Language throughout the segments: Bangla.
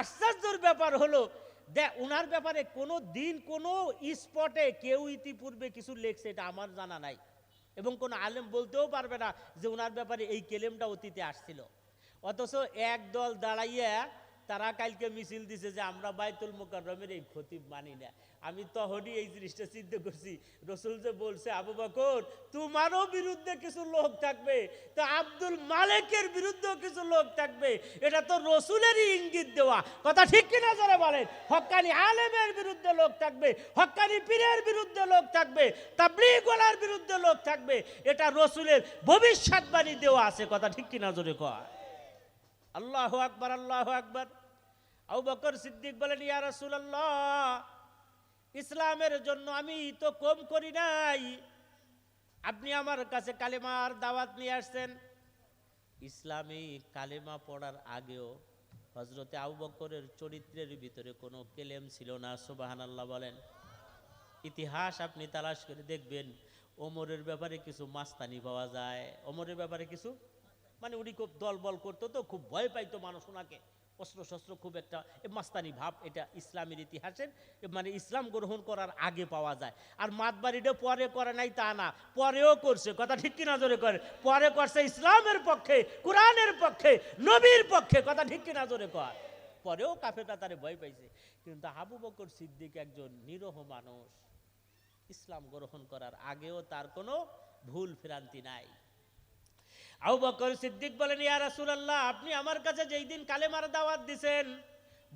আশ্চর্যের ব্যাপার হলো দেখ ওনার ব্যাপারে কোনো দিন কোনো স্পটে কেউ ইতিপূর্বে কিছু লেখছে, এটা আমার জানা নাই। এবং কোনো আলেম বলতেও পারবে না যে ওনার ব্যাপারে এই কেলেমটা অতীতে আসছিল। অথচ একদল দাঁড়াইয়া তারা কালকে মিছিল দিছে যে আমরা বাইতুল মোকাররমের এই ক্ষতি মানি না। আমি তখনই এই জিনিসটা চিন্তা করছি। রসুল যে বলছে, আবু বকর, তোমারও বিরুদ্ধে কিছু লোক থাকবে, তো আব্দুল মালিকের বিরুদ্ধেও কিছু লোক থাকবে। এটা তো রসুলেরই ইঙ্গিত দেওয়া। কথা ঠিক কিনা যারা বলেন? হক্কানি আলেমের বিরুদ্ধে লোক থাকবে হক্কানি পীরের বিরুদ্ধে লোক থাকবে, তাবলিগওয়ালার বিরুদ্ধে লোক থাকবে। এটা রসুলের ভবিষ্যৎবাণী দেওয়া আছে। কথা ঠিক কিনা জোরে কয়? আল্লাহ আকবার আল্লাহ আকবার। আবু বকর সিদ্দিক বলেন, ইয়া রাসূলুল্লাহ, ইসলামের জন্য আমি তো কম করি নাই। আপনি আমার কাছে কালেমার দাওয়াত নিয়ে আসছেন। ইসলামী কালেমা পড়ার আগেও হজরতে আবু বকরের চরিত্রের ভিতরে কোনো কেলেম ছিল না সুবাহান আল্লাহ বলেন। ইতিহাস আপনি তালাশ করে দেখবেন, ওমরের ব্যাপারে কিছু মাস্তানি পাওয়া যায়। ওমরের ব্যাপারে কিছু মানে উনি খুব দলবল করতো তো, খুব ভয় পাইতো মানুষ ওনাকে। অস্ত্র শস্ত্র খুব একটা মাস্তানি ভাব, এটা ইসলামের ইতিহাসের মানে ইসলাম গ্রহণ করার আগে পাওয়া যায়। আর মাতবাড়িটা পরে করে নাই তা না, পরেও করছে, কথা ঠিক কিনা জোরে করে, পরে করছে ইসলামের পক্ষে, কোরআনের পক্ষে, নবীর পক্ষে, কথা ঠিক কিনা জোরে কর। পরেও কাফেরটা তারে ভয় পাইছে। কিন্তু হাবু বকর সিদ্দিক একজন নিরহ মানুষ, ইসলাম গ্রহণ করার আগেও তার কোনো ভুল ভ্রান্তি নাই। আবু বকর সিদ্দিক বলেন, ইয়া রাসূলুল্লাহ, আপনি আমার কাছে যেই দিন কালেমার দাওয়াত দিছেন,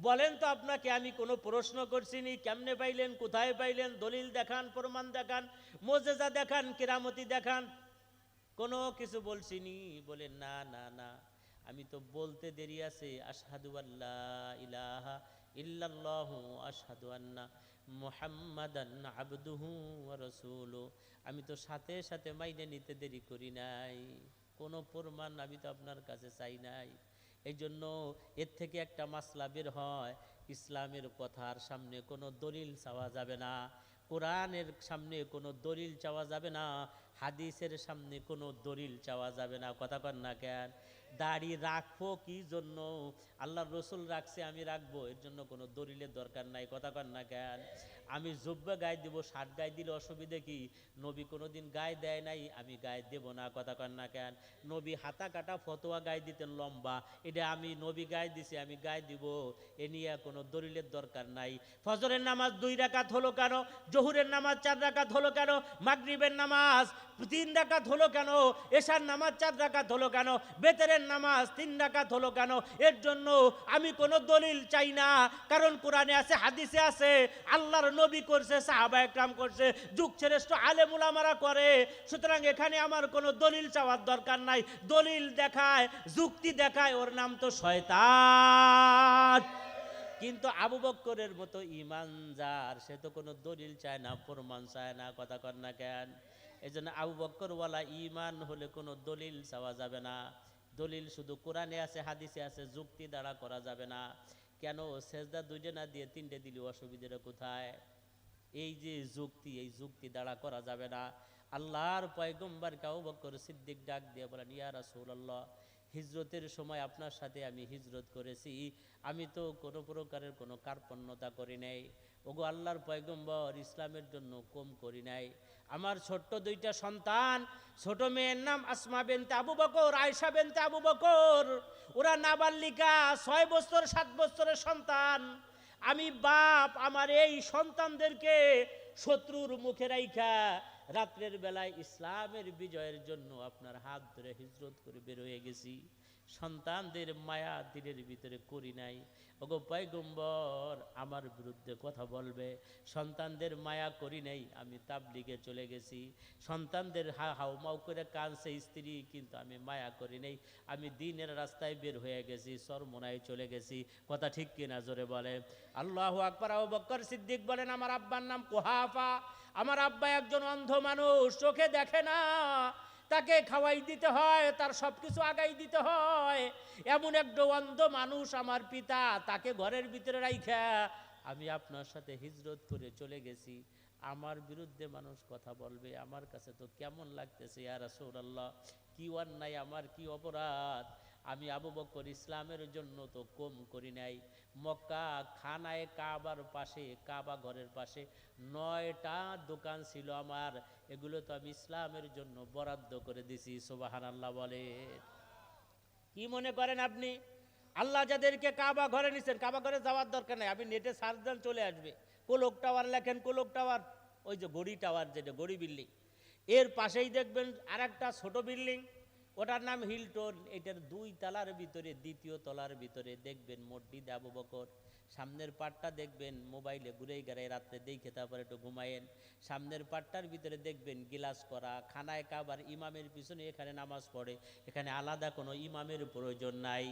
বলেন তো আপনাকে আমি কোনো প্রশ্ন করছিনি, কেমনে পাইলেন, কোথায় পাইলেন, দলিল দেখান, প্রমাণ দেখান, মোজেজা দেখান, কিরামতি দেখান? কোনো কিছু বলছিনি, বলে, না না না, আমি তো বলতে দেরি আছে, আশহাদু আল্লাহ ইলাহা ইল্লাল্লাহু আশহাদু আন্না মুহাম্মাদান আবদুহু ওয়া রাসূলু আমি তো সাথে সাথে মাইনে নিতে দেরি করি নাই। কোনো প্রমাণ আমি তো আপনার কাছে চাই নাই। এই জন্য এর থেকে একটা মাসলা বের হয়, ইসলামের কথার সামনে কোনো দলিল চাওয়া যাবে না, কোরআনের সামনে কোনো দলিল চাওয়া যাবে না, হাদিসের সামনে কোনো দলিল চাওয়া যাবে না। কথা কন না কেন? দাড়ি রাখব কি জন্য? আল্লাহর রসুল রাখছে, আমি রাখব, এর জন্য কোনো দলিলের দরকার নাই। কথা কন না কেন? আমি জব্বা গায়ে দিব ষাট গায়ে দিলে অসুবিধে কি? নবী কোনোদিন গায়ে দেয় নাই, আমি গায়ে দেব না, কথা কন না কেন? নবী হাতা কাটা ফতোয়া গায়ে দিতেন লম্বা, এটা আমি নবী গায়ে দিছি, আমি গায়ে দিব, এ নিয়ে কোনো দলিলের দরকার নাই। ফজরের নামাজ দুই রাকাত হলো কেন? জহুরের নামাজ চার রাকাত হলো কেন? মাগরিবের নামাজ তিন রাকাত হলো কেন? এশার নামাজ চার রাকাত হলো কেন? বেতেরের নামাজ তিন রাকাত হলো কেন? এর জন্য আমি কোনো দলিল চাই না, কারণ কোরআনে আছে, হাদিসে আছে, আল্লাহর নবী করছে, সাহাবা একরাম করছে, যুগ শ্রেষ্ঠ আলেমুল আমারা করে। সুতরাং এখানে আমার কোনো দলিল চাওয়ার দরকার নাই। দলিল দেখায়, যুক্তি দেখায়, ওর নাম তো শয়তান। কিন্তু আবু বক্করের মতো ইমান যার সে তো কোনো দলিল চায় না প্রমাণ চায় না, কথা কর না কেন? এই জন্য আবু বক্করওয়ালা ইমান হলে কোনো দলিল চাওয়া যাবে না। দলিল শুধু কোরআনে আছে, হাদিসে আছে, যুক্তি দ্বারা করা যাবে না। কেন সেজদা দুইটে না দিয়ে তিনটে দিলে? অসুবিধাটা কোথায়? এই যে যুক্তি, এই যুক্তি দ্বারা করা যাবে না। আল্লাহর পয়গম্বর কাউ বকর সিদ্দিক ডাক দিয়ে বলেন, ইয়া রাসূলুল্লাহ হিজরতের সময় আপনার সাথে আমি হিজরত করেছি। আমি তো কোনো প্রকারের কোনো কার্পণ্যতা করি নাই। ওগো আল্লাহর পয়গম্বর ইসলামের জন্য কম করি নাই। আমার ছোট্ট দুইটা সন্তান, ছোট মেয়ের নাম আসমা বেনতে আবু বকর আয়সা বেনতে আবু বকর। ওরা নাবালিকা, ছয় বছর, সাত বছরের সন্তান। আমি বাপ, আমার এই সন্তানদেরকে শত্রুর মুখে রাইখা রাত্রের বেলায় ইসলামের বিজয়ের জন্য আপনার হাত ধরে হিজরত করে বের হয়ে গেছি। সন্তানদের মায়া দিনের ভিতরে করি নাই। ওগো পয়গম্বর, আমার বিরুদ্ধে কথা বলবে। সন্তানদের মায়া করি নাই, আমি তাবলিগে চলে গেছি। সন্তানদের হা হাউমাউ করে কানছে স্ত্রী, কিন্তু আমি মায়া করি নাই। আমি দিনের রাস্তায় বের হয়ে গেছি, সরমোনায় চলে গেছি। কথা ঠিক কিনা জোরে বলে। আল্লাহ আকবর, আবু বক্কর সিদ্দিক বলেন, আমার আব্বার নাম কোহাফা। আমার আব্বা একজন অন্ধ মানুষ, চোখে দেখে না। তাকে খাওয়াই দিতে হয়, তার সব কিছু আগাই দিতে হয়। এমন একটা অন্ধ মানুষ আমার পিতা, তাকে ঘরের ভিতরে রাইখা আমি আপনার সাথে হিজরত করে চলে গেছি। আমার বিরুদ্ধে মানুষ কথা বলবে, আমার কাছে তো কেমন লাগতেছে, ইয়া রাসূলুল্লাহ, কি অন্যায়, আমার কি অপরাধ? আমি আবু বকর ইসলামের জন্য তো কম করি নাই। মক্কা খানায় কাবার পাশে, কাবা ঘরের পাশে নয়টা দোকান ছিল আমার। এগুলো তো আমি ইসলামের জন্য বরাদ্দ করে দিছি সোবাহান আল্লাহ বলে। কি মনে করেন আপনি? আল্লাহ যাদেরকে কাবা ঘরে নিছেন, কাবা ঘরে যাওয়ার দরকার নেই, আপনি নেটে সার্চ দেন চলে আসবে। কোলক টাওয়ার লেখেন, কোলক টাওয়ার, ওই যে গড়ি টাওয়ার যেটা, গড়ি বিল্ডিং। এর পাশেই দেখবেন আর একটা ছোট বিল্ডিং, ওটার নাম হিলটন, এটার দুই তলার ভিতরে, দ্বিতীয় তলার ভিতরে দেখবেন মসজিদ আবু বকর। সামনের পাটটা দেখবেন মোবাইলে ঘুরেই গেড়াই রাত্রে দেখে তারপরে একটু ঘুমায়েন। সামনের পাটটার ভিতরে দেখবেন গিলাস করা, খানায় কাবার, ইমামের পিছনে এখানে নামাজ পড়ে। এখানে আলাদা কোনো ইমামের প্রয়োজন নাই।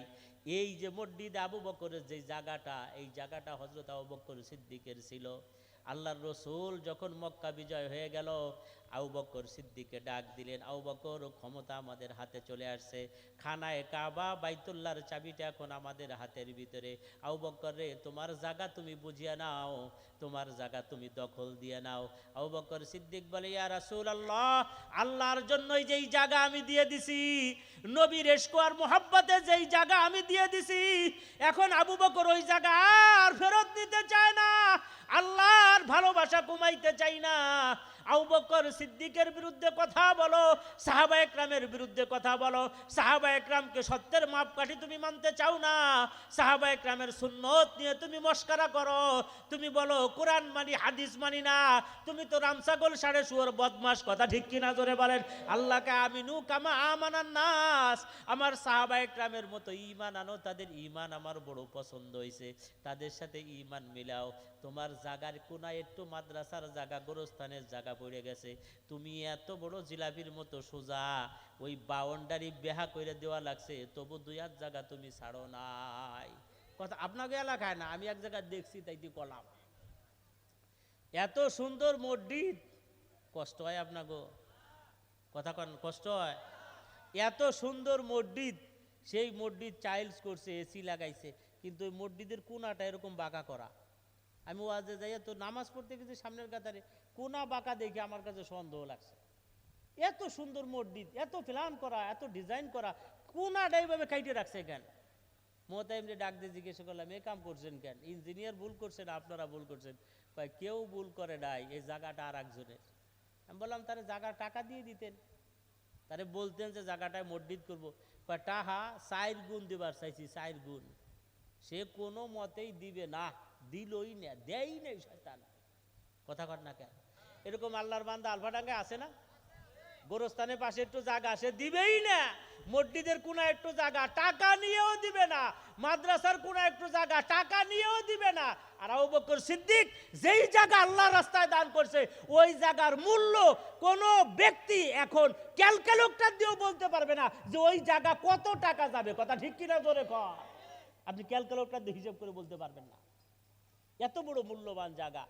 এই যে মসজিদ আবু বকরের যে জায়গাটা, এই জায়গাটা হজরত আবু বকর সিদ্দিকের ছিল। আল্লাহর রসুল যখন মক্কা বিজয় হয়ে গেল, আবু বকর সিদ্দিকে ডাক দিলেন, আবু বকর, ক্ষমতা আমাদের হাতে চলে আসছে। খানায় কাবা, বাইতুল্লাহর চাবিটা এখন আমাদের হাতের ভিতরে। আবু বকর রে, তোমার জায়গা তুমি বুঝিয়ে নাও, তোমার জায়গা তুমি দখল দিয়ে নাও। আবু বকর সিদ্দিক বলে, ইয়া রাসূল আল্লাহ আল্লাহর জন্যই যেই জায়গা আমি দিয়ে দিছি, নবীর এসকো আর মোহাব্বতে যেই জায়গা আমি দিয়ে দিছি, এখন আবু বকর ওই জায়গা আর ফেরত নিতে চায় না। আল্লাহর ভালোবাসা কমাইতে চাই না। আবু বকর সিদ্দিকের বিরুদ্ধে কথা বলো, সাহাবা একরামের বিরুদ্ধে কথা বলো। সাহাবা একরামকে সত্যের মাপকাঠি তুমি মানতে চাও না। সাহাবা একরামের সুন্নত নিয়ে তুমি মস্কারা করো। তুমি বলো, কোরআন মানি, হাদিস মানি না। তুমি তো রামসাগল সাড়ে শুয়োর বদমাস কথা ঠিক কিনা জোরে বলেন। আল্লাহকে আমিনু কামা আমানান নাস। আমার সাহাবা একরামের মতো ইমান আনো, তাদের ইমান আমার বড় পছন্দ হয়েছে তাদের সাথে ইমান মিলাও। তোমার জাগার কোনায় একটু মাদ্রাসার জায়গা গোরস্থানের জায়গা পড়ে গেছে। তুমি এত বড় জিলাপির মতো সোজা ওই বাউন্ডারি বেহা করে দেওয়া লাগছে, তবু দুই এক জায়গা তুমি ছাড়ো নাই। কথা আপনাকে এলাকায় না, আমি এক জায়গায় দেখছি, তাই কলাম। এত সুন্দর মসজিদ, কষ্ট হয় আপনাকে কথা কন, কষ্ট হয়। এত সুন্দর মসজিদ, সেই মসজিদ চাইল্ডস করছে, এসি লাগাইছে, কিন্তু ওই মসজিদের কোনাটা এরকম বাঁকা করা। আমি ওয়াজে যাই তো নামাজ পড়তে গেছি সামনের কাতারে, কোনা বাঁকা দেখে আমার কাছে সন্দেহ লাগছে। এত সুন্দর মসজিদ, এত প্ল্যান করা, এত ডিজাইন করা, কোনাটা এইভাবে কাইটে রাখছে কেন? মোতাইমরে ডাক দিয়ে জিজ্ঞেস করলাম, এ কাম করছেন কেন? ইঞ্জিনিয়ার ভুল করছেন, আপনারা ভুল করছেন? কয়, কেউ ভুল করে নাই, এই জায়গাটা আর একজনের আমি বললাম তারা জায়গা টাকা দিয়ে দিতেন। তারে বলতেন যে জায়গাটায় মসজিদ করব। টাহা চার গুণ দিবার চাইছি চার গুণ। সে কোনো মতেই দিবে না। দিলই না দেয়ই নেই শয়তান। কথা কর না কেন? এরকম আল্লাহর বান্দা আলফাডাঙ্গে আছে না? গোরস্থানের পাশে একটু জায়গা সে দিবেই না। মসজিদের কোনা একটু জায়গা টাকা নিয়েও দিবে না। মাদ্রাসার কোনা একটু জায়গা টাকা নিয়েও দিবে না। আর আবু বকর সিদ্দিক যেই জায়গা আল্লাহ রাস্তায় দান করছে, ওই জায়গার মূল্য কোনো ব্যক্তি এখন ক্যালকুলেটর দিয়েও বলতে পারবে না যে ওই জায়গা কত টাকা যাবে। কথা ঠিক কিনা জোরে কর? আপনি ক্যালকুলেটর দিয়ে হিসাব করে বলতে পারবেন না। এত বড় মূল্যবান জায়গা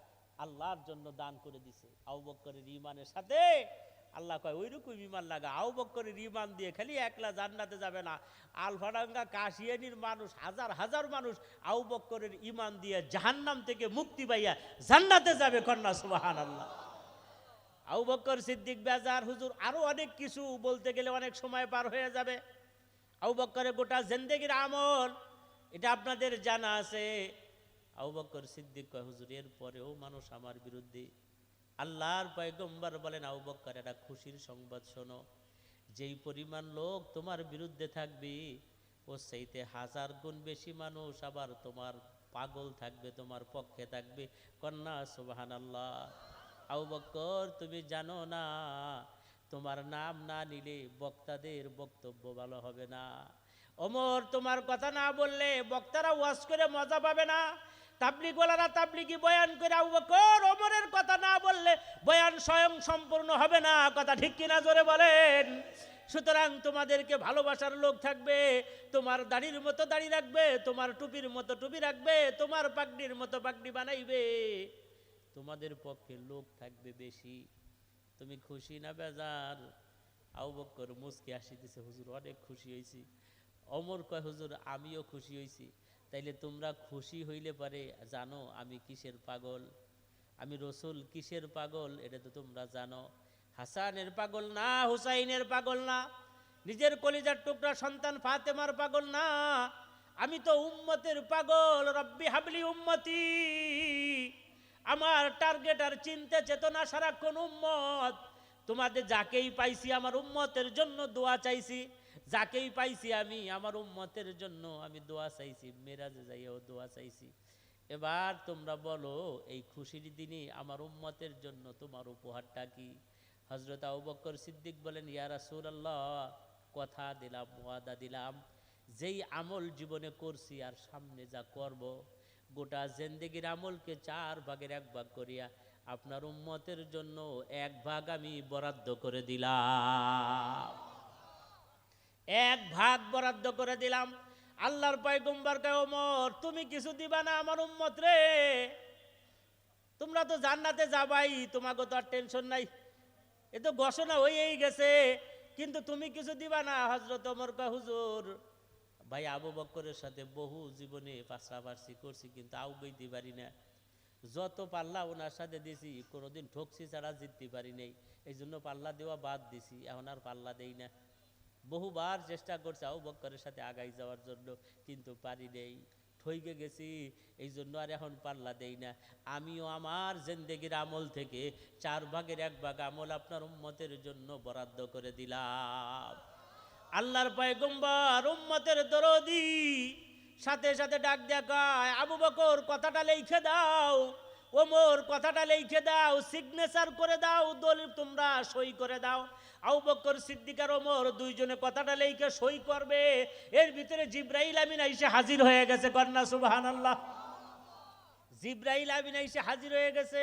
আল্লাহর জন্য দান করে দিছে। আবু বক্করের ইমানের সাথে আল্লাহ কয় ওই রকম ইমান লাগা। আবু বক্করের ইমান দিয়ে খালি একলা জান্নাতে যাবে না। আলফাডাঙ্গা কাশিয়ানির মানুষ, হাজার হাজার মানুষ আবু বক্করের ইমান দিয়ে জাহান্নাম থেকে মুক্তি পাইয়া জান্নাতে যাবে কন্যা সুবাহান আল্লাহ আবু বক্কর সিদ্দিক বেজার, হুজুর, আরও অনেক কিছু বলতে গেলে অনেক সময় পার হয়ে যাবে। আবু বক্করের গোটা জিন্দেগির আমল, এটা আপনাদের জানা আছে। আবু বক্কর সিদ্দিক হুজুর, এর পরেও মানুষ আমার বিরুদ্ধে আল্লাহর পয়গম্বর বলেন, আবু বক্কর এটা খুশির সংবাদ শোনো। যেই পরিমাণ লোক তোমার বিরুদ্ধে থাকবে ও সেইতে হাজার গুণ বেশি মানুষ আবার তোমার পাগল থাকবে, তোমার পক্ষে থাকবে। কন্যা সুবাহান আল্লাহ আবু বক্কর তুমি জানো না, তোমার নাম না নিলে বক্তাদের বক্তব্য ভালো হবে না। অমর তোমার কথা না বললে বক্তারা ওয়াজ করে মজা পাবে না। তাবলিগওয়ালারা তাবলিগি বয়ান করে আবু বকর ওমরের কথা না বললে বয়ান স্বয়ং সম্পূর্ণ হবে না, কথা ঠিক কিনা জোরে বলেন। সুতরাং তোমাদেরকে ভালোবাসার লোক থাকবে, তোমার দাড়ির মতো দাড়ি রাখবে, তোমার টুপির মতো টুপি রাখবে, তোমার পাগড়ির মতো পাগড়ি বানাইবে। তোমাদের পক্ষে লোক থাকবে বেশি। তুমি খুশি না বেজার? আবু বক্কর মুসকে আসিতেছে হুজুর অনেক খুশি হয়েছি অমর কয়, হুজুর আমিও খুশি হয়েছি তাইলে তোমরা খুশি হইলে পারে, জানো আমি কিসের পাগল? আমি রসুল কিসের পাগল? এটা তো তোমরা জানো। হাসানের পাগল না, হুসাইনের পাগল না। নিজের কলিজার টুকরা সন্তান ফাতেমার পাগল না। আমি তো উম্মতের পাগল, রব্বি হাবলি উম্মতি। আমার টার্গেট আর চিন্তা চেতনা সারাক্ষণ উম্মত। তোমাদের যাকেই পাইছি, আমার উম্মতের জন্য দোয়া চাইছি। যাকেই পাইছি আমি, আমার উম্মতের জন্য আমি দোয়া চাইছি, মেরাজে যাইও দোয়া চাইছি। এবার তোমরা বলো, এই খুশির দিনে আমার উম্মতের জন্য তোমার উপহারটা কি? হজরত আবু বকর সিদ্দিক বলেন, ইয়া রাসূলুল্লাহ কথা দিলাম, ওয়াদা দিলাম। যেই আমল জীবনে করছি আর সামনে যা করব, গোটা জেন্দেগির আমলকে চার ভাগের এক ভাগ করিয়া আপনার উম্মতের জন্য এক ভাগ আমি বরাদ্দ করে দিলাম। এক ভাগ বরাদ্দ করে দিলাম। আল্লাহর পয়গম্বর কে ওমর, তুমি কিছু দিবা না আমার উম্মত রে। তোমরা তো জান্নাতে যাবাই, তোমাকে তো আর টেনশন নাই। এ তো ঘোষণা হয়েই গেছে, কিন্তু তুমি কিছু দিবা না। হজরত ওমর কা হুজুর, ভাই আবু বক্করের সাথে বহু জীবনে পাশাপাশি করছি, কিন্তু আউ বইতে পারি না। যত পাল্লা ওনার সাথে দিছি, কোনোদিন ঠকছি ছাড়া জিততে পারি নাই। এই জন্য পাল্লা দেওয়া বাদ দিছি, এখন আর পাল্লা দেই না। বহুবার চেষ্টা করছে, আবু বক্করের সাথে আগাই যাওয়ার জন্য, কিন্তু পারি নেই। ঠইকে গেছি, এই জন্য আর এখন পাল্লা দেই না। আমিও আমার জেন্দেগির আমল থেকে চার ভাগের এক ভাগ আমল আপনার উম্মতের জন্য বরাদ্দ করে দিলাম। আল্লাহর পয়গম্বর উম্মতের দরদি সাথে সাথে ডাক দেখায় আবু বকর, কথাটা লিখে দাও, ওমর, কথাটা লিখে দাও সিগনেচার করে দাও, দলিল তোমরা সই করে দাও। আবু বকর সিদ্দিকার ওমর দুইজনে কথাটা লিখে সই করবে। এর ভিতরে জিব্রাইল আমিন এসে হাজির হয়ে গেছে কন্যা সুবহানাল্লাহ। জিব্রাইল আমিন এসে হাজির হয়ে গেছে।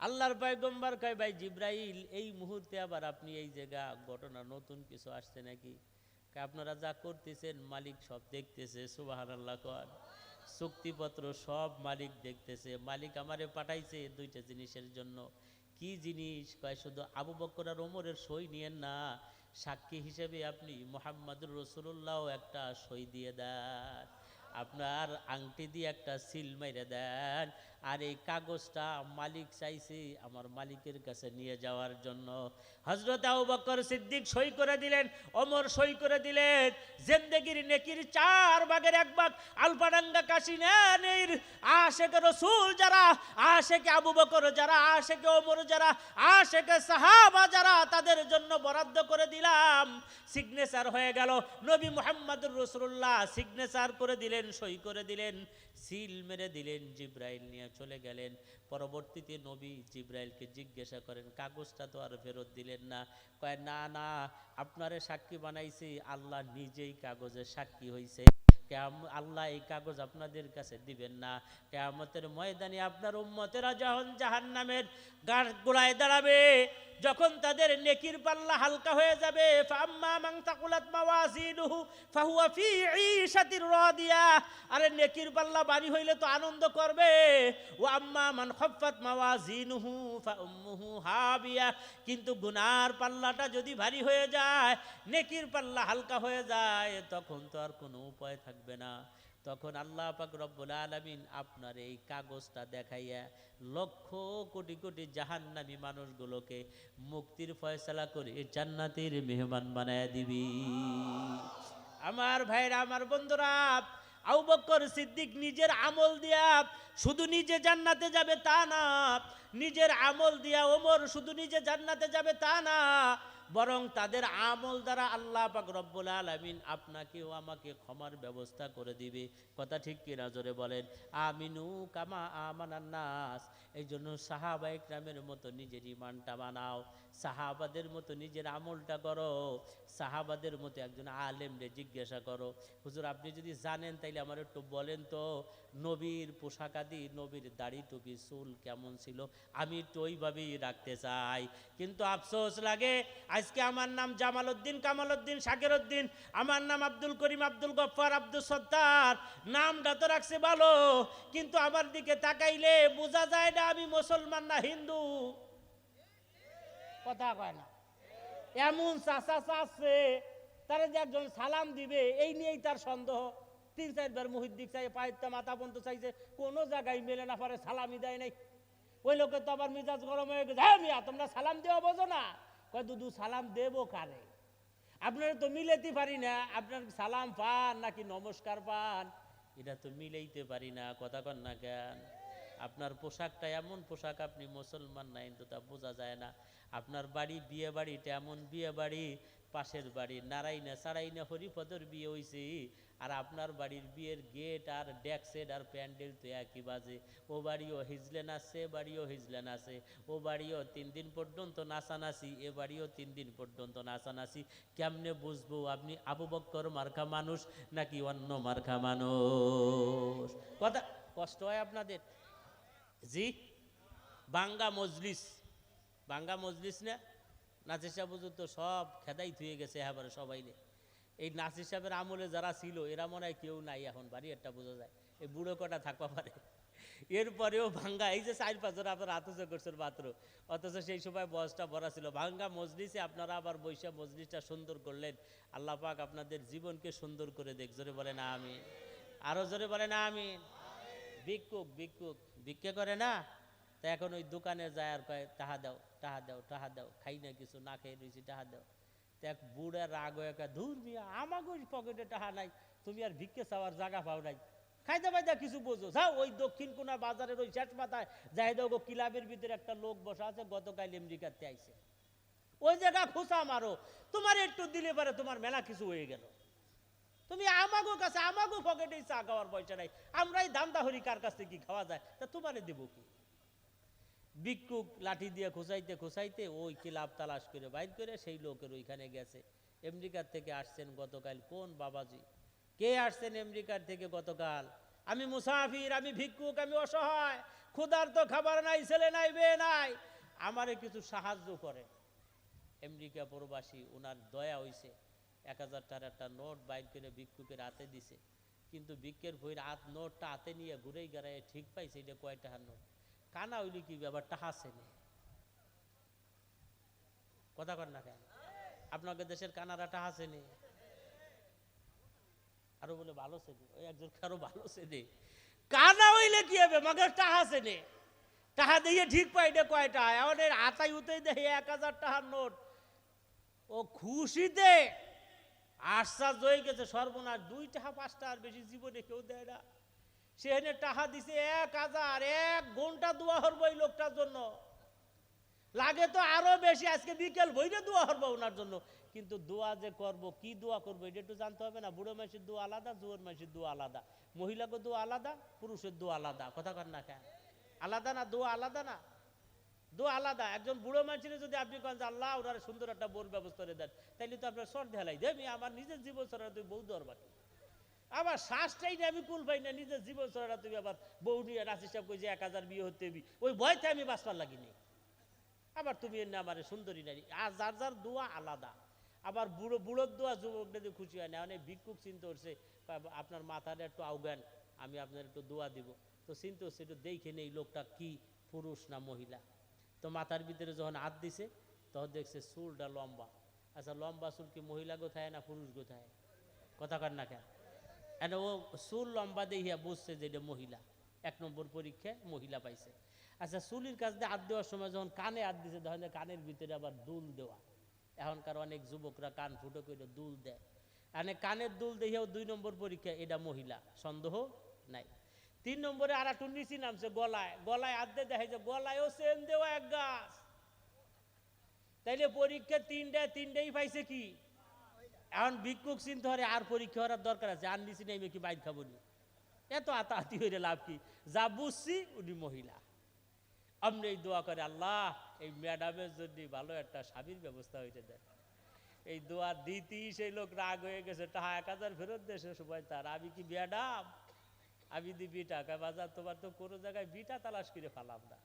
আল্লাহর পয়গম্বর কয়, ভাই জিব্রাইল, এই মুহূর্তে আবার আপনি এই জায়গা, ঘটনা নতুন কিছু আসছে নাকি? আপনারা যা করতেছেন, মালিক সব দেখতেছে সুবাহান আল্লাহ কর। চুক্তিপত্র সব মালিক দেখতেছে, মালিক আমারে পাঠাইছে দুইটা জিনিসের জন্য। কি জিনিস? কয়, শুধু আবু বকর আর ওমরের সই নিয়েন না, সাক্ষী হিসেবে আপনি মোহাম্মদুর রসুল্লাহ একটা সই দিয়ে দেন। আপনার আংটি দিয়ে একটা সিল মেরে দেন। আর এই কাগজটা মালিক চাইছি আমার মালিকের কাছে নিয়ে যাওয়ার জন্য। হজরত আবু বকর সিদ্দিক সই করে দিলেন অমর সই করে দিলেন। জেন্দেগির নেকির চার ভাগের এক ভাগ, আলফাডাঙ্গা কাশিনের আশেকে রসুল যারা, আশেকে আবু বকর যারা, আশেকে ওমর যারা, আশেকে সাহাবা যারা, তাদের জন্য বরাদ্দ করে দিলাম। সিগনেচার হয়ে গেল। নবী মোহাম্মদুর রসুল্লাহ সিগনেচার করে দিলেন, সই করে দিলেন। সিল মেরে দিলেন জিব্রাইল নিয়ে চলে গেলেন। পরবর্তীতে নবী জিব্রাইলকে জিজ্ঞাসা করেন, কাগজটা তো আর ফেরত দিলেন না। কয়, না না, আপনারে সাক্ষী বানাইছি, আল্লাহ নিজেই কাগজে সাক্ষী হইছে। কেয়াম- আল্লাহ এই কাগজ আপনাদের কাছে দিবেন না। কেয়ামতের ময়দানে আপনার উম্মতেরা যখন জাহান নামের গাছ গোড়ায় দাঁড়াবে, যখন তাদের নেকির পাল্লা হালকা হয়ে যাবে আরে নেকির পাল্লা বাড়ি হইলে তো আনন্দ করবে। ও আম্মা মান খাফফাত মাওয়াজিনুহু ফা উম্মুহু হাবিয়া। কিন্তু গুনার পাল্লাটা যদি ভারী হয়ে যায়, নেকির পাল্লা হালকা হয়ে যায়, তখন তো আর কোনো উপায় থাকবে না। তখন আল্লাহ পাক রব্বুল আলামিন আপনার এই কাগজটা দেখাইয়া লক্ষ কোটি কোটি জাহান্নামী মানুষগুলোকে মুক্তির ফয়সালা করে জান্নাতের মেহমান বানায় দিবি। আমার ভাইরা, আমার বন্ধুরা বকর সিদ্দিক নিজের আমল দিয়া শুধু নিজে জান্নাতে যাবে তা না, নিজের আমল দিয়া ওমর শুধু নিজে জান্নাতে যাবে তা না বরং তাদের আমল দ্বারা আল্লাহ পাক রব্বুল আলামিন আপনাকেও আমাকে ক্ষমার ব্যবস্থা করে দিবে। কথা ঠিক কি জোরে বলেন? আমিনু কামা আমানান নাস। এই জন্য সাহাবা ইকরামের মতো নিজের ইমানটা বানাও। সাহাবাদের মতো নিজের আমলটা করো। সাহাবাদের মতো একজন আলেমরে জিজ্ঞাসা করো, হুজুর, আপনি যদি জানেন তাইলে আমার একটু বলেন তো, নবীর পোশাক আদি, নবীর দাড়ি টুপি চুল কেমন ছিল? আমি একটু ওইভাবেই রাখতে চাই। কিন্তু আফসোস লাগে আজকে আমার নাম জামাল উদ্দিন কামাল উদ্দিন শাকের উদ্দিন আমার নাম আব্দুল করিম, আব্দুল গফ্ফার, আব্দুল সত্তার। নামটা তো রাখছে ভালো, কিন্তু আমার দিকে তাকাইলে বোঝা যায় না আমি মুসলমান না হিন্দু। কথা কয় না। এমন চাষা চাচ্ছে তারা যে একজন সালাম দিবে, এই নিয়েই তার সন্দেহ। তিন চারবার মুহিদ্দিক চাই পাইতে মাথা বন্ধ চাইছে, কোনো জায়গায় মেলে না, পারে সালামই দেয় নাই। ওই লোকের তো আবার মিজাজ গরম হয়ে গেছে। হ্যাঁ মিয়া, তোমরা সালাম দেওয়া বোঝো না। কয়, দুদু, সালাম দেবো কারে? আপনারা তো মিলাইতে পারি না, আপনার সালাম পান নাকি নমস্কার পান? এটা তো মিলাইতে পারি না, কথা কন না কেন? আপনার পোশাকটা এমন পোশাক আপনি মুসলমান নাই তো তা বোঝা যায় না। আপনার বাড়ি, বিয়ে বাড়িটা এমন বিয়ে বাড়ি, পাশের বাড়ি, নারায়ণা, সারাইনা হরিপদর বিয়ে হইছে। আর আপনার বাড়ির বিয়ের গেট আর ডেকসেট আর প্যান্ডেল তো একই বাজে। ও বাড়িও হিজলেন আছে এ বাড়িও হিজলেন আছে ও বাড়িও তিন দিন পর্যন্ত নাচানাচি, এ বাড়িও তিন দিন পর্যন্ত নাচানাচি। কেমনে বুঝব আপনি আবু বক্কর মার্কা মানুষ নাকি অন্য মার্কা মানুষ? কথা কষ্ট হয় আপনাদের? জি? বাঙ্গা মজলিস। বাঙ্গা মজলিস না? সাহেব হুজুর তো সব খেদাই থুয়ে গেছে এবারে সবাই এই নাসির সাহেবের আমলে যারা ছিল, এরা মনে হয় কেউ নাই এখন, বাড়ি একটা বোঝা যায়। এই বুড়ো কটা থাকবা পারে। এরপরেও ভাঙ্গা, এই যে চার পাঁচজন আপনার আতসে করছেন মাত্র, অথচ সেই সময় বয়সটা ভরা ছিল। ভাঙ্গা মজলিসে আপনারা আবার বৈশা মজলিসটা সুন্দর করলেন। আল্লাহ পাক আপনাদের জীবনকে সুন্দর করে দেখ। জোরে বলে না আমি আরও জোরে বলে না আমি ভিক্ষুক ভিক্ষুক, ভিক্ষে করে না? তা এখন ওই দোকানে যায় আর কয়, টাহা দাও টাহা দাও টাহা দাও, খাই না কিছু, না খেয়ে রয়েছি, টাহা দাও। দেখ বুড়া রাগ হয়ে ধুর মিয়া আমাকে ওই পকেটে টাহা নাই, তুমি আর ভিক্ষে চাওয়ার জায়গা পাও নাই। খাইতে পাইতে কিছু বোঝো। যাও, ওই দক্ষিণ কোনা বাজারের ওই শেষ মাথায় দেখো ক্লাবের ভিতরে একটা লোক বসা আছে, গতকাল আমেরিকাতে আইছে। ওই জায়গা খোঁচা মারো, তোমার একটু দিলে পারে তোমার মেলা কিছু হয়ে গেল। তুমি আমাগো কাছে, আমাগো পকেটে চা খাওয়ার পয়সা নাই। আমরাই ধান্দা হরি কার কাছ থেকে কি খাওয়া যায়, তা তোমারে দেবো কি? ভিক্ষুক লাঠি দিয়ে খোঁচাইতে খোঁচাইতে ওই কিলাপ তালাশ করে বাইর করে সেই লোকের ওইখানে গেছে। আমেরিকার থেকে আসছেন গতকাল কোন বাবাজি? কে আসছেন আমেরিকার থেকে গতকাল? আমি মুসাফির, আমি ভিক্ষুক, আমি অসহায় ক্ষুধার তো খাবার নাই, ছেলে নাই, মেয়ে নাই। আমারে কিছু সাহায্য করে। আমেরিকা প্রবাসী ওনার দয়া হইছে। এক হাজার টাকার একটা নোট বাইর করে ভিক্ষুকের হাতে দিছে। কিন্তু ভিক্ষের ভইর হাত নোটটা হাতে নিয়ে ঘুরেই গেড়ায় ঠিক পাইছে, এটা কয় টাকার নোট? কানা হইলে কি ব্যাপার টাহা সেনে কথা কর না কেন? আপনাকে দেশের কানারা টাহা সেনে আরও বলে ভালো সেনে ওই একজন আরও ভালো সেনে কানা হইলে কি হবে? মগর টাহা সেনে টাহা দিয়ে ঠিক পাই এটা কয়টা এখন এর আতাই উতাই দেখে এক হাজার টাকার নোট। ও খুশিতে আশ্বাস হয়ে গেছে, সর্বনাশ। দুই টাকা পাঁচটা আর বেশি জীবনে কেউ দেয় না। সেখানে টাকা দিছে, এক হাজার, এক ঘণ্টা দোয়া হরবো এই লোকটার জন্য। লাগে তো আরও বেশি, আজকে বিকেল বইরে দোয়া হরবো ওনার জন্য। কিন্তু দোয়া যে করব, কি দোয়া করব, এটা একটু জানতে হবে না। বুড়ো মানুষের দোয়া আলাদা, জোয়ার মানুষের দোয়া আলাদা। মহিলাকে দোয়া আলাদা, পুরুষের দোয়া আলাদা। কথা কর না কেন? আলাদা না, দোয়া আলাদা না? দোয়া আলাদা। একজন বুড়ো মানুষের যদি আপনি কন যে, আল্লাহ, ওনার সুন্দর একটা বোর ব্যবস্থা করে দেন। তাইলে তো আপনার সর ঢেলাই দেবে। আমার নিজের জীবন সরা তুই বউ দরবার। আবার শ্বাসটাই আমি কুল পাই না, নিজের জীবন সরা তুমি আবার বউ নিয়ে রাশি সাহেব কই যে এক হাজার বিয়ে হতে হবি। ওই ভয়তে আমি বাঁচবার লাগিনি। আবার তুমি এনে আমার সুন্দরী নারী। আর যার যার দোয়া আলাদা। আবার বুড়ো, বুড়োর দোয়া যুবক যদি খুশি হয় না। অনেক ভিক্ষুক চিন্তা করছে আপনার মাথাটা একটু আউগান, আমি আপনার একটু দোয়া দিব। তো চিন্তা করছে, একটু দেখে নেই লোকটা কি পুরুষ না মহিলা? তো মাথার ভিতরে যখন হাত দিছে, তখন দেখছে চুলটা লম্বা। আচ্ছা লম্বা চুল কি মহিলা কোথায় না পুরুষ কোথায় কথা কার না কেন? এন ও চুল লম্বা দেখিয়া বুঝছে যে এটা মহিলা। এক নম্বর পরীক্ষায় মহিলা পাইছে। আচ্ছা চুলির কাছ দিয়ে হাত দেওয়ার সময় যখন কানে হাত দিছে যে কানের ভিতরে আবার দুল দেওয়া। এখনকার অনেক যুবকরা কান ফুটো করে দুল দেয়। মানে কানের দুল দেখিয়াও দুই নম্বর পরীক্ষা এটা মহিলা। সন্দেহ নাই। তিন নম্বরে আর একটু নিচি নামছে গলায়। গলায় দিয়ে দেখা যায় গলায়ও সেন দেওয়া এক গাছ। তাইলে পরীক্ষা তিনটায় তিনটেই পাইছে কি? এখন ভিক্ষুক চিন্তা হরে আর পরীক্ষা করার দরকার আছে। আর নিচে নেমে কি বাইর খাব নি? এত আতাহাতি হইলে লাভ কি? যা বুঝছি উনি মহিলা। আপনি এই দোয়া করে, আল্লাহ, এই ম্যাডামের জন্য ভালো একটা স্বামীর ব্যবস্থা হইতে দেন। এই দোয়া দিতেই সেই লোক রাগ হয়ে গেছে, টাকা এক হাজার ফেরত দেশে সময় তার। আমি কি ম্যাডাম? আমি দি বিটা কয় বাজার, তোমার তো কোনো জায়গায় বিটা তালাশ করে ফালাম না।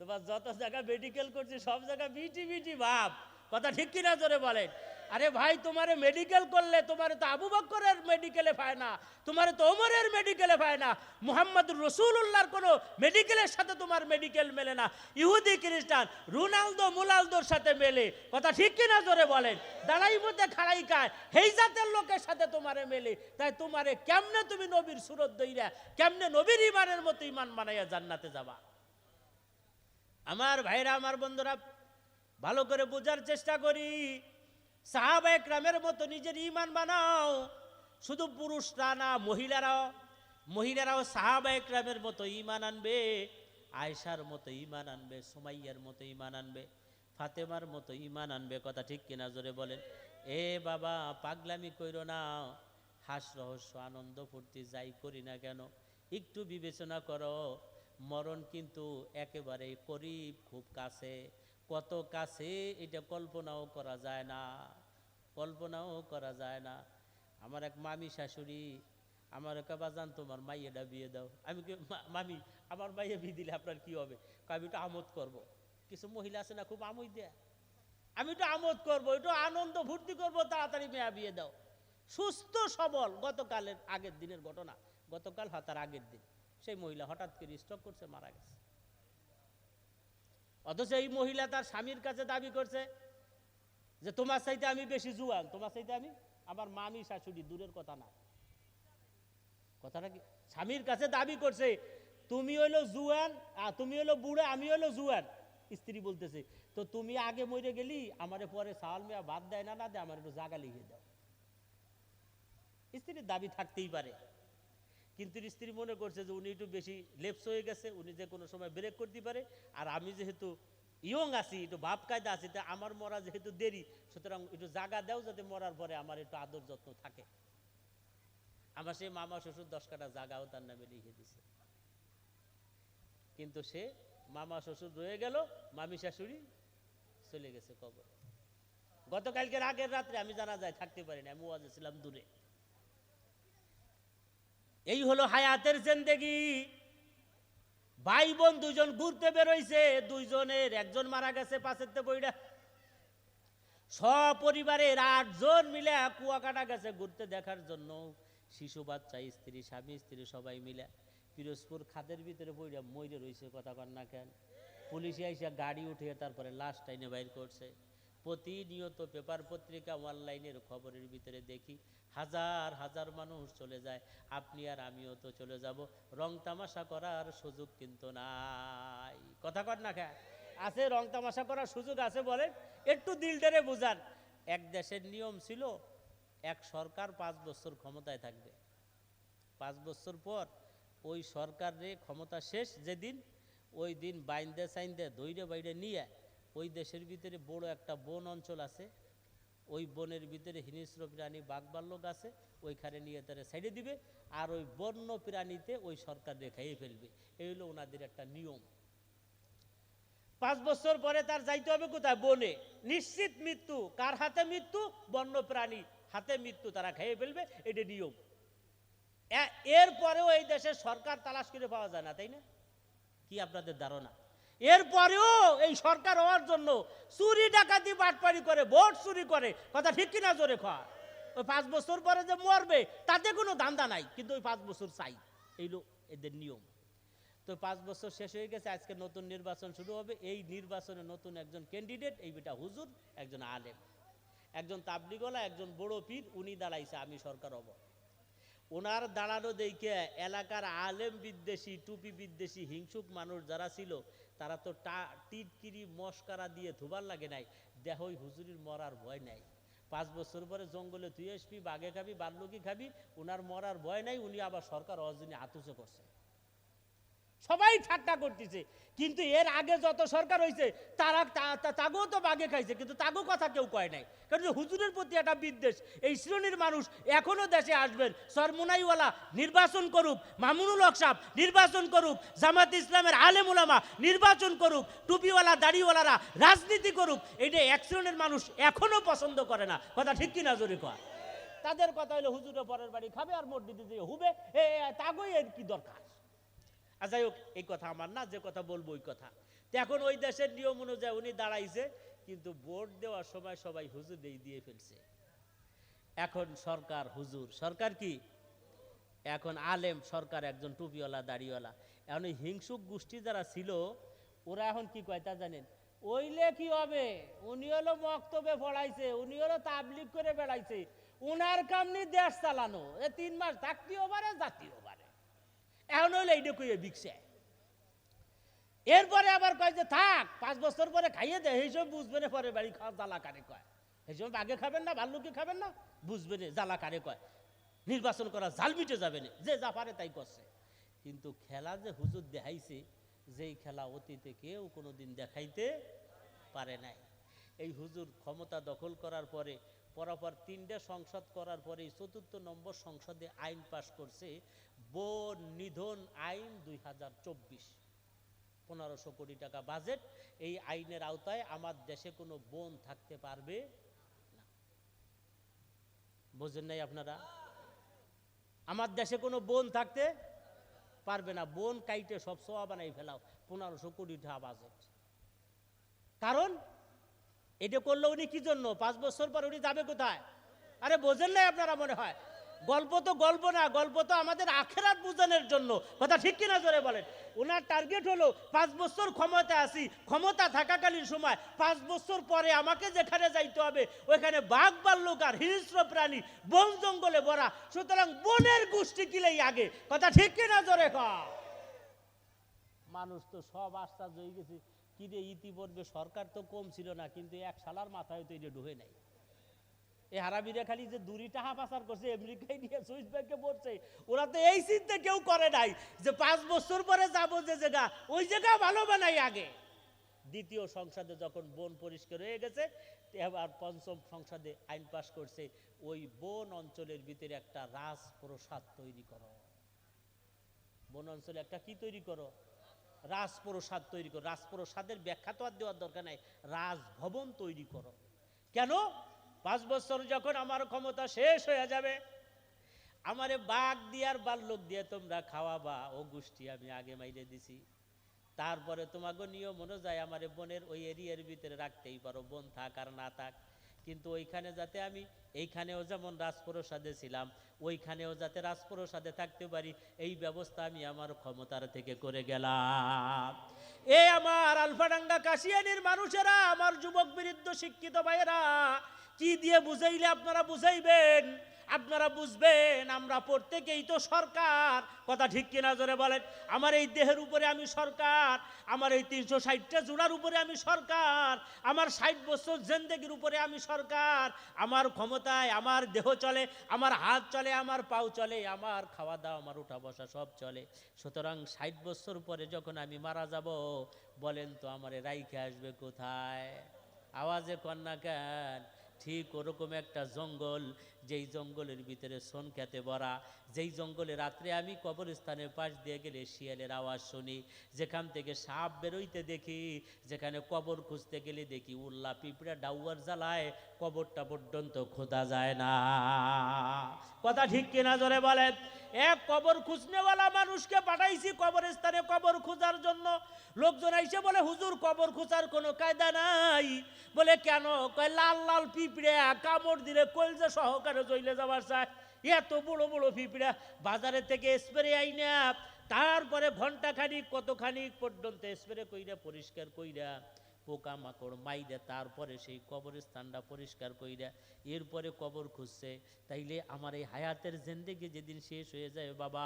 তোমার যত জায়গা মেডিকেল করছে, সব জায়গায় বিটি বিটি ভাব। কথা ঠিক কিনা জোরে বলেন? আরে ভাই, তোমারে মেডিকেল করলে তোমার তো আবু বক্করের মেডিকেলে পায় না, তোমার তো ওমরের মেডিকেলে পায় না। মুহাম্মদুর রসুল্লাহর কোনো মেডিকেলের সাথে তোমার মেডিকেল মেলে না। ইহুদি, খ্রিস্টান, রোনালদো, মুলালদোর সাথে মেলে। কথা ঠিক কিনা জোরে বলেন? দাঁড়াই মধ্যে খাড়াই খায়। হেই জাতের লোকের সাথে তোমারে মেলে। তাই তোমারে কেমনে তুমি নবীর সুরত দইরা, কেমনে নবীর ইমানের মতো ইমান বানাইয়া জান্নাতে যাবা? আমার ভাইরা, আমার বন্ধুরা, ভালো করে বোঝার চেষ্টা করি। মতো নিজের ইমান বানাও। শুধু পুরুষরা না, মহিলারাও। মহিলারাও মতো ইমান আনবে, আয়েশার মতো ইমান আনবে, সুমাইয়ার মতো ইমান আনবে, ফাতেমার মতো ইমান আনবে। কথা ঠিক কিনা জোরে বলেন। এ বাবা, পাগলামি কইরো না। হাস রহস্য, আনন্দ ফুর্তি যাই করি না কেন? একটু বিবেচনা করো। মরণ কিন্তু একেবারে করিব খুব কাছে। কত কাছে এটা কল্পনাও করা যায় না, কল্পনাও করা যায় না। আমার এক মামি শাশুড়ি, আমার একা বাজান তোমার মাইয়েটা বিয়ে দাও। আমি মামি, আমার মাইয়ে বিয়ে দিলে আপনার কি হবে? আমি একটু আমোদ করব। কিছু মহিলা আছে না, খুব আমোদ দেয়। আমি একটু আমোদ করব, একটু আনন্দ ফুর্তি করব, তাড়াতাড়ি মেয়া বিয়ে দাও। সুস্থ, সবল, গতকালের আগের দিনের ঘটনা, গতকাল হয় তার আগের দিন। সেই মহিলা হঠাৎ করে স্ট্রোক করছে, মারা গেছে। অথচ এই মহিলা তার স্বামীর কাছে দাবি করছে যে তোমার চাইতে আমি বেশি জুয়ান, তোমার চাইতে আমি আমার মামি, শাশুড়ি, দূরের কথা না। কথাটা কি? স্বামীর কাছে দাবি করছে, তুমি হইল জুয়ান, আর তুমি হইল বুড়ে, আমি হইল জুয়ান। স্ত্রী বলতেছে, তো তুমি আগে মরে গেলি, আমার পরে সাল মেয়া বাদ দেয় না না দেয়, আমার একটু জাগা লিখে দাও। স্ত্রীর দাবি থাকতেই পারে। কিন্তু স্ত্রী মনে করছে যে উনি একটু বেশি লেপস হয়ে গেছে, উনি যে কোনো সময় ব্রেক করতে পারে। আর আমি যেহেতু ইয়ং আছি, একটু ভাব কায়দা আছি, তা আমার মরা যেহেতু দেরি, সুতরাং একটু জাগা দাও যাতে মরার পরে আমার একটু আদর যত্ন থাকে। আমার সেই মামা শ্বশুর দশ কাটা জাগাও তার নামে লিখে দিছে। কিন্তু সে মামা শ্বশুর রয়ে গেল, মামি শাশুড়ি চলে গেছে কবর। গতকালকের আগের রাত্রে আমি জানা যায় থাকতে পারি না আমি ওয়াজে ছিলাম দূরে। এই হলো হায়াতের জিন্দেগি। ভাই বোন দুজন ঘুরতে বেরোইছে, দুইজনের একজন মারা গেছে পাশের বইটা সপরিবারের আটজন মিলে কুয়াকাটা গেছে ঘুরতে দেখার জন্য। শিশু বাচ্চা, স্ত্রী, স্বামী, স্ত্রী সবাই মিলে। পিরোজপুর খাদের ভিতরে বইটা মইরে রইছে, কথা কর না কেন। পুলিশে এসে গাড়ি উঠিয়ে তারপরে লাশ টাইনে বাইর করছে। প্রতিনিয়ত পেপার পত্রিকা, অনলাইনের খবরের ভিতরে দেখি হাজার হাজার মানুষ চলে যায়। আপনি আর আমিও তো চলে যাব। রং তামাশা করার সুযোগ কিন্তু নাই। কথা কর না কেন? আছে রং তামাশা করার সুযোগ আছে বলেন? একটু দিলটারে বুঝান। এক দেশের নিয়ম ছিল, এক সরকার পাঁচ বছর ক্ষমতায় থাকবে। পাঁচ বছর পর ওই সরকারের ক্ষমতা শেষ যেদিন, ওই দিন বাইন্দে সাইন্দে দৈরে বাইরে নিয়ে ওই দেশের ভিতরে বড় একটা বন অঞ্চল আছে, ওই বনের ভিতরে হিংস্র প্রাণী বাঘবাল্যক আছে, ওইখানে নিয়ে তারা সাইডে দিবে আর ওই বন্য প্রাণীতে ওই সরকার রেখাই ফেলবে। এই হলো ওনাদের একটা নিয়ম। পাঁচ বছর পরে তার যাইতে হবে কোথায়? বনে। নিশ্চিত মৃত্যু। কার হাতে মৃত্যু? বন্য প্রাণী হাতে মৃত্যু, তারা খেয়ে ফেলবে। এটা নিয়ম। এরপরেও এই দেশের সরকার তালাশ করে পাওয়া যায় না, তাই না? কি আপনাদের ধারণা? এরপরেও এই সরকার হওয়ার জন্য চুরি ডাকাতি বাটপাড়ি করে, ভোট চুরি করে। কথা ঠিক কিনা জোরে খাওয়া ওই পাঁচ বছর পরে যে মরবে, তাতে কোনো ধান্দা নাই, কিন্তু ওই পাঁচ বছর চাই। এইলো এদের নিয়ম। তো পাঁচ বছর শেষ হয়ে গেছে, আজকে নতুন নির্বাচন শুরু হবে। এই নির্বাচনে নতুন একজন ক্যান্ডিডেট এই বেটা হুজুর, একজন আলেম। একজন তাবলিগলা, একজন বড় পীর, উনি দাঁড়াইছে, আমি সরকার হব। ওনার দাঁড়ানো দেখে এলাকার আলেম বিদ্বেষী, টুপি বিদ্বেষী, হিংসুক মানুষ যারা ছিল তারা তো টিটকিরি, মস্কারা দিয়ে ধুবার লাগে নাই। দেহই হুজুরির মরার ভয় নাই। পাঁচ বছর পরে জঙ্গলে তুই আসবি, বাঘে খাবি, বাল্লুকি খাবি ওনার মরার ভয় নাই, উনি আবার সরকার অজনে আতুচে করছে। সবাই ঠাট্টা করতেছে। কিন্তু এর আগে যত সরকার হয়েছে তারা তা- তা- বাগে খাইছে কিন্তু তাগো কথা কেউ কয় নাই। কারণ হুজুরের প্রতি একটা বিদ্বেষ এই শ্রেণির মানুষ এখনও দেশে আসবেন সরমুনাইওয়ালা নির্বাচন করুক মামুনুল হক সাহেব নির্বাচন করুক জামাত ইসলামের আলেম উলামা নির্বাচন করুক টুপিওয়ালা দাড়িওয়ালারা রাজনীতি করুক এটা এক শ্রেণির মানুষ এখনও পছন্দ করে না। কথা ঠিক কিনা জোরে কয়? তাদের কথা হলো হুজুরের পরের বাড়ি খাবে আর মসজিদে দিয়ে হুবে। এ, তাগোই এর কি দরকার? আর যাই হোক, এই কথা আমার না, যে কথা বলব ওই কথা। এখন ওই দেশের নিয়ম অনুযায়ী উনি দাঁড়াইছে, কিন্তু ভোট দেওয়ার সময় সবাই হুজুর দিয়ে দিয়ে ফেলছে। এখন সরকার, হুজুর, সরকার কি? এখন আলেম সরকার একজন টুপিওয়ালা, দাড়িওয়ালা। এখন ওই হিংসুক গোষ্ঠী যারা ছিল, ওরা এখন কি কয় তা জানেন? ওইলে কি হবে? উনি হলো মক্তবে পড়াইছে, উনি হলো তাবলিক করে বেড়াইছে। উনার কামনি দেশ চালানো, এ তিন মাস থাকতেও পারে জাতীয় এখন হইলে এইটা কইয়ে বিকছে এরপরে আবার কয় যে, থাক, পাঁচ বছর পরে খাইয়ে দে এই সব বুঝবে না পরে বাড়ি খাওয়া জ্বালা কারে কয়। এই জন্য আগে খাবেন না, ভাল্লুকে খাবেন না বুঝবেন জ্বালা কারে কয়। নির্বাচন করা জাল মিটে যাবে না, যে যা পারে তাই করছে। কিন্তু খেলা যে হুজুর দেখাইছে, যেই খেলা অতীতে কেউ কোনোদিন দেখাইতে পারে নাই। এই হুজুর ক্ষমতা দখল করার পরে, পরপর তিনটে সংসদ করার পরে চতুর্থ নম্বর সংসদে আইন পাশ করছে বন নিধন আইন দুই হাজার চব্বিশ। পনেরোশো কোটি টাকা বাজেট, এই আইনের আওতায় আমার দেশে কোনো বন থাকতে পারবে না। বোঝেন নাই আপনারা? আমার দেশে কোনো বন থাকতে পারবে না। বন কাইটে সব সোয়া বানাই ফেলাও, পনেরোশো কোটি টাকা বাজেট। কারণ এটা করলে উনি কি জন্য? পাঁচ বছর পর উনি যাবে কোথায়? আরে বোঝেন নাই আপনারা মনে হয়? গল্প তো গল্প না, গল্প তো আমাদের আখেরাত বুঝানোর জন্য। কথা ঠিক কিনা জোরে বলেন? ওনার টার্গেট হলো পাঁচ বছর ক্ষমতা আসি, ক্ষমতা থাকাকালীন সময় পাঁচ বছর পরে আমাকে যেখানে যাইতে হবে, ওইখানে বাঘ বাল্লুক আর হিংস্র প্রাণী, বন জঙ্গলে ভরা। সুতরাং বনের গোষ্ঠী কিলেই আগে। কথা ঠিক কিনা জোরে মানুষ তো সব আশ্বাস হয়ে গেছে। কি রে ইতিপূর্বে সরকার তো কম ছিল না, কিন্তু এক সালার মাথায় তো এটা ঢুকে নাই। এই হারাবিরা খালি যে দূরি টাকা পাচার করছে, আমেরিকায় নিয়ে সুইস ব্যাংকে পড়ছে ওরা তো এই চিন্তা কেউ করে নাই যে পাঁচ বছর পরে যাব যে জায়গা, ওই জায়গা ভালো বানাই আগে। দ্বিতীয় সংসদে যখন বন পরিষ্কার হয়ে গেছে, এবার পঞ্চম সংসদে আইন পাশ করছে, ওই বন অঞ্চলের ভিতরে একটা রাজপ্রসাদ তৈরি করো। বন অঞ্চলে একটা কি তৈরি করো? রাজপ্রসাদ তৈরি করো। রাজপ্রসাদের ব্যাখ্যা তো আর দেওয়ার দরকার নাই, রাজভবন তৈরি করো। কেন? পাঁচ বছর যখন আমার ক্ষমতা শেষ হয়ে যাবে, আমারে বাঘ দিয়ে আর বাল্যক দিয়ে তোমরা খাওয়াবা, ও গোষ্ঠী আমি আগে মাইরে দিছি। তারপরে তোমাকে নিয়ম অনুযায়ী আমার বনের ওই এরিয়ার ভিতরে রাখতেই পারো, বন থাক আর না থাক। কিন্তু ওইখানে যাতে আমি, এইখানেও যেমন রাজপ্রসাদে ছিলাম, ওইখানেও যাতে রাজপ্রসাদে থাকতে পারি, এই ব্যবস্থা আমি আমার ক্ষমতার থেকে করে গেলাম। এ আমার আলফাডাঙ্গা কাশিয়ানির মানুষেরা, আমার যুবক বিরুদ্ধ শিক্ষিত ভাইয়েরা কি দিয়ে বুঝাইলে আপনারা বুঝাইবেন? আপনারা বুঝবেন, আমরা প্রত্যেকেই তো সরকার। কথা ঠিক কিনা জোরে বলেন? আমার এই দেহের উপরে আমি সরকার, আমার এই তিনশো ষাটটা জোড়ার উপরে আমি সরকার, আমার ষাট বছর জেন্দেগির উপরে আমি সরকার। আমার ক্ষমতায় আমার দেহ চলে, আমার হাত চলে, আমার পাও চলে, আমার খাওয়া দাওয়া আমার উঠা বসা সব চলে। সুতরাং ষাট বছর পরে যখন আমি মারা যাব, বলেন তো আমার রাইখে আসবে কোথায়? আওয়াজে কন্যা কেন? ঠিক ওরকম একটা জঙ্গল, যেই জঙ্গলের ভিতরে সোন খেতে ভরা, যেই জঙ্গলে রাত্রে আমি কবরস্থানের পাশ দিয়ে গেলে শিয়ালের আওয়াজ শুনি, যেখান থেকে সাপ বেরোইতে দেখি, যেখানে কবর খুঁজতে গেলে দেখি উল্লা পিঁপড়া ডাউয়ার জ্বালায়, কবরটা পর্যন্ত খোঁজা যায় না। কথা ঠিক কিনা জোরে বলেন? এক কবর খুঁজনেওয়ালা মানুষকে পাঠাইছি কবরস্থানে কবর খোঁজার জন্য। লোকজন এসে বলে, হুজুর, কবর খোঁজার কোনো কায়দা নাই। বলে, কেন? কয়, লাল লাল পিঁপড়ে কামড় দিলে কলজা সহকারে জইলে যাবার চায় এত বড় বড় পিঁপড়া বাজারে থেকে স্প্রে আইনা তারপরে ঘণ্টা খানিক কতখানিক পর্যন্ত স্প্রে কইরা, পরিষ্কার কইরা পোকা মাকড় মাইরা তারপরে সেই কবরস্থানটা পরিষ্কার কইরা এরপরে কবর খুঁজছে। তাইলে আমার এই হায়াতের জেন্দেগি যেদিন শেষ হয়ে যায়, বাবা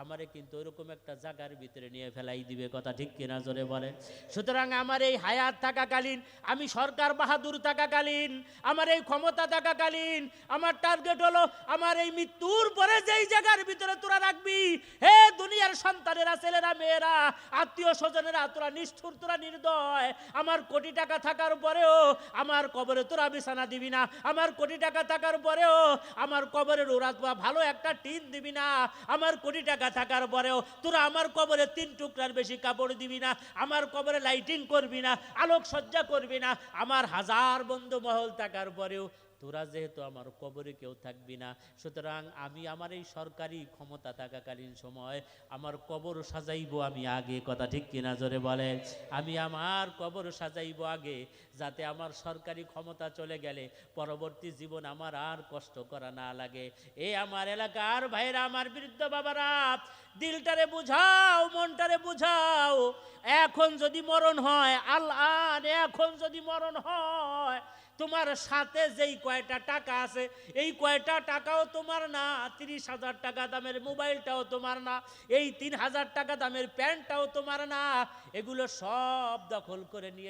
আমারে কিন্তু ওরকম একটা জায়গার ভিতরে নিয়ে ফেলাই দিবে, কথা ঠিক কিনা জোরে বলে। সুতরাং আমার এই হায়াত থাকাকালীন, আমি সরকার বাহাদুর থাকাকালীন, আমার এই ক্ষমতা থাকাকালীন, আমার টার্গেট হলো আমার এই মৃত্যুর পরে যেই জায়গার ভিতরে তোরা রাখবি, হে দুনিয়ার সন্তানেরা, ছেলেরা, মেয়েরা, আত্মীয় স্বজনেরা, তোরা নিষ্ঠুর, তোরা নির্দয়। আমার কোটি টাকা থাকার পরেও আমার কবরে তোরা বিছানা দিবি না। আমার কোটি টাকা থাকার পরেও আমার কবরের ওরা ভালো একটা টিন দিবি না। আমার কোটি টাকা থাকার পরেও তোরা আমার কবরে তিন টুকরার বেশি কাপড় দিবি না, আমার কবরে লাইটিং করবি না আলোক সজ্জা করবি না, আমার হাজার বন্ধু মহল থাকার পরেও তোরা যেহেতু আমার কবরে কেউ থাকবি না, সুতরাং আমি আমার এই সরকারি ক্ষমতা থাকাকালীন সময় আমার কবর সাজাইব আমি আগে, কথা ঠিক কিনা জোরে বলেন? আমি আমার কবর সাজাইব আগে, যাতে আমার সরকারি ক্ষমতা চলে গেলে পরবর্তী জীবন আমার আর কষ্ট করা না লাগে। এ আমার এলাকার ভাইরা আমার বৃদ্ধ বাবারা, দিলটারে বুঝাও, মনটারে বুঝাও, এখন যদি মরণ হয়, আল্লাহ এখন যদি মরণ হয় তোমার সাথে যেই কয়টা টাকা আছে, এই কয়টা টাকাও তোমার না, তিরিশ হাজার টাকা দামের মোবাইলটাও তোমার না, এই তিন হাজার টাকা দামের প্যান্টটাও তোমার না, এগুলো সব দখল করে নিয়ে